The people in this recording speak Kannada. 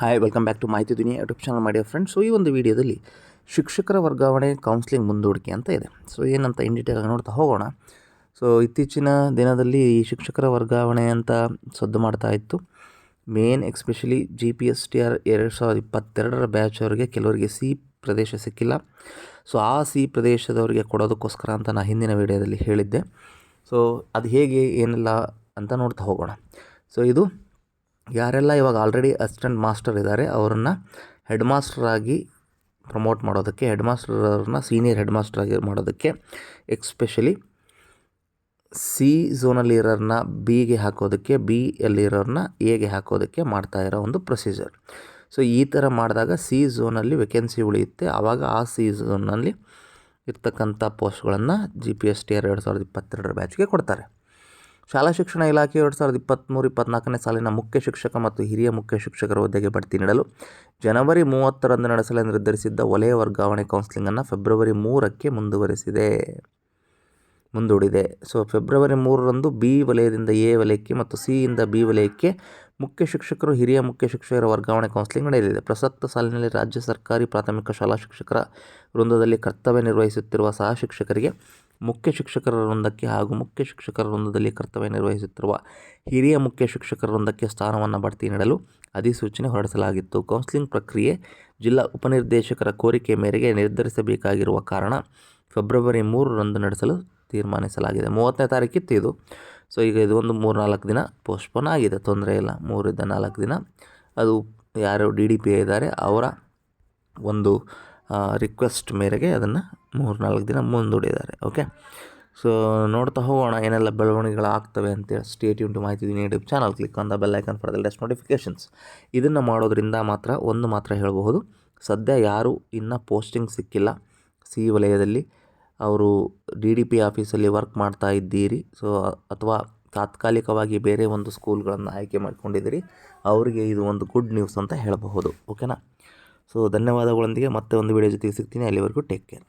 Hi welcome back to Mahiti Duniya YouTube channel ಮಾಡಿ ಫ್ರೆಂಡ್ಸ್ ಸೊ ಈ ಒಂದು ವಿಡಿಯೋದಲ್ಲಿ ಶಿಕ್ಷಕರ ವರ್ಗಾವಣೆ ಕೌನ್ಸಿಲಿಂಗ್ ಮುಂದೂಡಿಕೆ ಅಂತ ಇದೆ. ಸೊ ಏನಂತ ಇನ್ ಡೀಟೇಲ್ ನೋಡ್ತಾ ಹೋಗೋಣ. ಸೊ ಇತ್ತೀಚಿನ ದಿನದಲ್ಲಿ ಈ ಶಿಕ್ಷಕರ ವರ್ಗಾವಣೆ ಅಂತ ಸದ್ದು ಮಾಡ್ತಾ ಇತ್ತು. Main especially G P S T R ಎರಡು ಸಾವಿರದ ಇಪ್ಪತ್ತೆರಡರ ಬ್ಯಾಚ್ ಅವರಿಗೆ ಕೆಲವರಿಗೆ ಸಿ ಪ್ರದೇಶ ಸಿಕ್ಕಿಲ್ಲ. ಸೊ ಆ ಸಿ ಪ್ರದೇಶದವರಿಗೆ ಕೊಡೋದಕ್ಕೋಸ್ಕರ ಅಂತ ನಾನು ಹಿಂದಿನ ವಿಡಿಯೋದಲ್ಲಿ ಹೇಳಿದ್ದೆ. ಸೊ ಅದು ಹೇಗೆ ಏನೆಲ್ಲ ಅಂತ ನೋಡ್ತಾ ಹೋಗೋಣ. ಸೊ ಇದು ಯಾರೆಲ್ಲ ಇವಾಗ ಆಲ್ರೆಡಿ ಅಸಿಸ್ಟೆಂಟ್ ಮಾಸ್ಟರ್ ಇದ್ದಾರೆ ಅವರನ್ನು ಹೆಡ್ ಮಾಸ್ಟರ್ ಆಗಿ ಪ್ರಮೋಟ್ ಮಾಡೋದಕ್ಕೆ ಹೆಡ್ ಮಾಸ್ಟರ್ನ ಸೀನಿಯರ್ ಹೆಡ್ ಮಾಸ್ಟರ್ ಆಗಿ ಮಾಡೋದಕ್ಕೆ ಎಕ್ಸ್ಪೆಷಲಿ ಸಿ ಝೋನಲ್ಲಿ ಇರೋರನ್ನ ಬಿಗೆ ಹಾಕೋದಕ್ಕೆ ಬಿ ಎಲ್ಲಿರೋರನ್ನ ಎಗೆ ಹಾಕೋದಕ್ಕೆ ಮಾಡ್ತಾ ಇರೋ ಒಂದು ಪ್ರೊಸೀಜರ್ ಸೊ ಈ ಥರ ಮಾಡಿದಾಗ ಸಿ ಝೋನಲ್ಲಿ ವೆಕೆನ್ಸಿ ಉಳಿಯುತ್ತೆ. ಆವಾಗ ಆ ಸಿ ಝೋನಲ್ಲಿ ಇರ್ತಕ್ಕಂಥ ಪೋಸ್ಟ್ಗಳನ್ನು G P S T R ಎರಡು ಸಾವಿರದ ಇಪ್ಪತ್ತೆರಡರ ಬ್ಯಾಚ್ಗೆ ಕೊಡ್ತಾರೆ. ಶಾಲಾ ಶಿಕ್ಷಣ ಇಲಾಖೆ ಎರಡು ಸಾವಿರದ ಇಪ್ಪತ್ತ್ಮೂರು ಇಪ್ಪತ್ನಾಲ್ಕನೇ ಸಾಲಿನ ಮುಖ್ಯ ಶಿಕ್ಷಕ ಮತ್ತು ಹಿರಿಯ ಮುಖ್ಯ ಶಿಕ್ಷಕರ ಹುದ್ದೆಗೆ ಬಡ್ತಿ ನೀಡಲು ಜನವರಿ ಮೂವತ್ತರಂದು ನಡೆಸಲು ನಿರ್ಧರಿಸಿದ್ದ ವಲಯ ವರ್ಗಾವಣೆ ಕೌನ್ಸಿಲಿಂಗನ್ನು ಫೆಬ್ರವರಿ ಮೂರಕ್ಕೆ ಮುಂದುವರೆಸಿದೆ. ಮುಂದೂಡಿದೆ. ಸೊ, ಫೆಬ್ರವರಿ ಮೂರರಂದು ಬಿ ವಲಯದಿಂದ ಎ ವಲಯಕ್ಕೆ ಮತ್ತು ಸಿಯಿಂದ ಬಿ ವಲಯಕ್ಕೆ ಮುಖ್ಯ ಶಿಕ್ಷಕರು, ಹಿರಿಯ ಮುಖ್ಯ ಶಿಕ್ಷಕರ ವರ್ಗಾವಣೆ ಕೌನ್ಸಿಲಿಂಗ್ ನಡೆಯಲಿದೆ. ಪ್ರಸಕ್ತ ಸಾಲಿನಲ್ಲಿ ರಾಜ್ಯ ಸರ್ಕಾರಿ ಪ್ರಾಥಮಿಕ ಶಾಲಾ ಶಿಕ್ಷಕರ ವೃಂದದಲ್ಲಿ ಕರ್ತವ್ಯ ನಿರ್ವಹಿಸುತ್ತಿರುವ ಸಹ ಶಿಕ್ಷಕರಿಗೆ ಮುಖ್ಯ ಶಿಕ್ಷಕರ ವೃಂದಕ್ಕೆ ಹಾಗೂ ಮುಖ್ಯ ಶಿಕ್ಷಕರ ವೃಂದದಲ್ಲಿ ಕರ್ತವ್ಯ ನಿರ್ವಹಿಸುತ್ತಿರುವ ಹಿರಿಯ ಮುಖ್ಯ ಶಿಕ್ಷಕರ ವೃಂದಕ್ಕೆ ಸ್ಥಾನವನ್ನು ಬಡ್ತಿ ನೀಡಲು ಅಧಿಸೂಚನೆ ಹೊರಡಿಸಲಾಗಿತ್ತು. ಕೌನ್ಸಿಲಿಂಗ್ ಪ್ರಕ್ರಿಯೆ ಜಿಲ್ಲಾ ಉಪನಿರ್ದೇಶಕರ ಕೋರಿಕೆ ಮೇರೆಗೆ ನಿರ್ಧರಿಸಬೇಕಾಗಿರುವ ಕಾರಣ ಫೆಬ್ರವರಿ ಮೂರರಂದು ನಡೆಸಲು ತೀರ್ಮಾನಿಸಲಾಗಿದೆ. ಮೂವತ್ತನೇ ತಾರೀಕಿತ್ತು ಇದು. ಸೊ ಈಗ ಇದು ಒಂದು ಮೂರು ನಾಲ್ಕು ದಿನ ಪೋಸ್ಟ್ಪೋನ್ ಆಗಿದೆ. ತೊಂದರೆ ಇಲ್ಲ. ಮೂರಿಂದ ನಾಲ್ಕು ದಿನ. ಅದು ಯಾರು ಡಿ ಡಿ ಪಿ ಇದ್ದಾರೆ. ಅವರ ಒಂದು ರಿಕ್ವೆಸ್ಟ್ ಮೇರೆಗೆ ಅದನ್ನು ಮೂರು ನಾಲ್ಕು ದಿನ ಮುಂದೂಡಿದ್ದಾರೆ ಓಕೆ ಸೊ ನೋಡ್ತಾ ಹೋಗೋಣ ಏನೆಲ್ಲ ಬೆಳವಣಿಗೆಗಳಾಗ್ತವೆ ಅಂತೇಳಿ state YouTube Mahiti YouTube channel click on the bell icon for the latest notifications ಇದನ್ನು ಮಾಡೋದ್ರಿಂದ ಮಾತ್ರ ಒಂದು ಮಾತ್ರ ಹೇಳಬಹುದು. ಸದ್ಯ ಯಾರೂ ಇನ್ನೂ ಪೋಸ್ಟಿಂಗ್ ಸಿಕ್ಕಿಲ್ಲ. ಸಿ ವಲಯದಲ್ಲಿ ಅವರು ಡಿ ಡಿ ಪಿ ಆಫೀಸಲ್ಲಿ ವರ್ಕ್ ಮಾಡ್ತಾ ಇದ್ದೀರಿ. ಸೊ ಅಥವಾ ತಾತ್ಕಾಲಿಕವಾಗಿ ಬೇರೆ ಒಂದು ಸ್ಕೂಲ್ಗಳನ್ನು ಆಯ್ಕೆ ಮಾಡ್ಕೊಂಡಿದ್ದೀರಿ. ಅವರಿಗೆ ಇದು ಒಂದು ಗುಡ್ ನ್ಯೂಸ್ ಅಂತ ಹೇಳಬಹುದು ಓಕೆನಾ ಸೊ ಧನ್ಯವಾದಗಳೊಂದಿಗೆ ಮತ್ತೆ ಒಂದು ವಿಡಿಯೋ ಜೊತೆಗೆ ಸಿಗ್ತೀನಿ. ಅಲ್ಲಿವರೆಗೂ ಟೇಕ್ ಕೇರ್